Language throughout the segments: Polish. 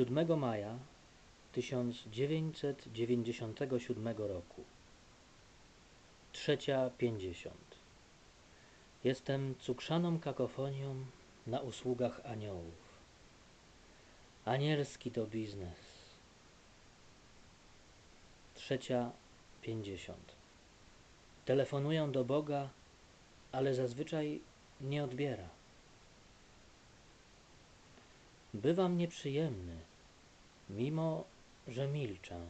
7 maja 1997 roku. Trzecia pięćdziesiąt. Jestem cukrzaną kakofonią na usługach aniołów. Anielski to biznes. Trzecia pięćdziesiąt. Telefonuję do Boga, ale zazwyczaj nie odbiera. Bywam nieprzyjemny, mimo że milczę.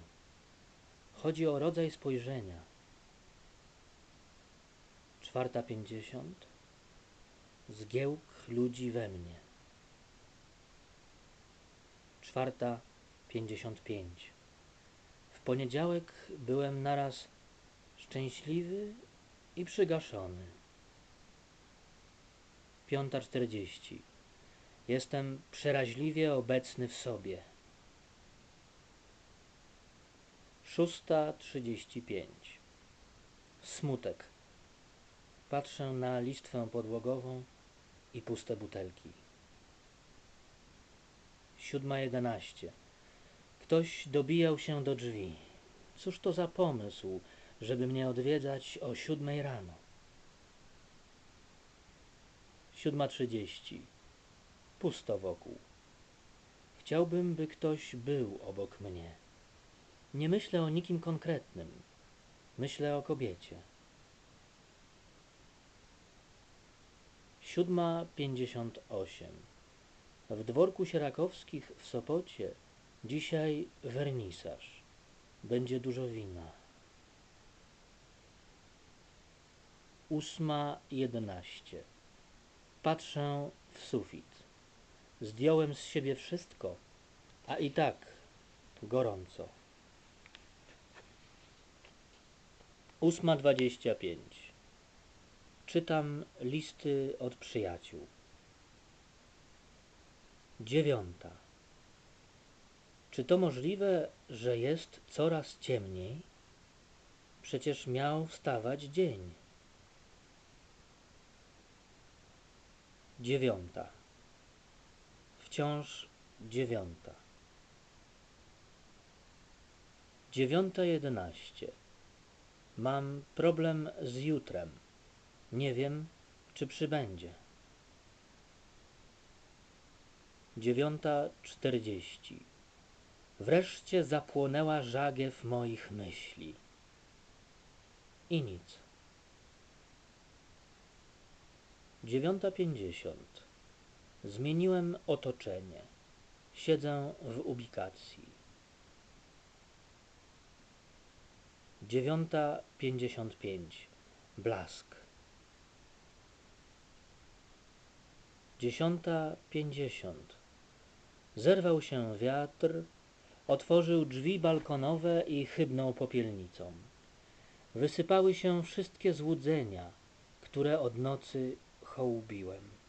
Chodzi o rodzaj spojrzenia. Czwarta pięćdziesiąt. Zgiełk ludzi we mnie. Czwarta pięćdziesiąt pięć. W poniedziałek byłem naraz szczęśliwy i przygaszony. Piąta czterdzieści. Jestem przeraźliwie obecny w sobie. Szósta trzydzieści pięć. Smutek. Patrzę na listwę podłogową i puste butelki. Siódma jedenaście. Ktoś dobijał się do drzwi. Cóż to za pomysł, żeby mnie odwiedzać o siódmej rano? Siódma trzydzieści. Pusto wokół. Chciałbym, by ktoś był obok mnie. Nie myślę o nikim konkretnym. Myślę o kobiecie. Siódma pięćdziesiąt osiem. W dworku Sierakowskich w Sopocie dzisiaj wernisaż. Będzie dużo wina. Ósma jedenaście. Patrzę w sufit. Zdjąłem z siebie wszystko, a i tak gorąco. Ósma dwadzieścia pięć. Czytam listy od przyjaciół. Dziewiąta. Czy to możliwe, że jest coraz ciemniej? Przecież miał wstawać dzień. Dziewiąta. Wciąż dziewiąta. Dziewiąta jedenaście. Mam problem z jutrem. Nie wiem, czy przybędzie. Dziewiąta czterdzieści. Wreszcie zapłonęła żagiew moich myśli. I nic. Dziewiąta pięćdziesiąt. Zmieniłem otoczenie. Siedzę w ubikacji. Dziewiąta pięćdziesiąt pięć. Blask. Dziesiąta pięćdziesiąt. Zerwał się wiatr, otworzył drzwi balkonowe i chybnął popielnicą. Wysypały się wszystkie złudzenia, które od nocy hołubiłem.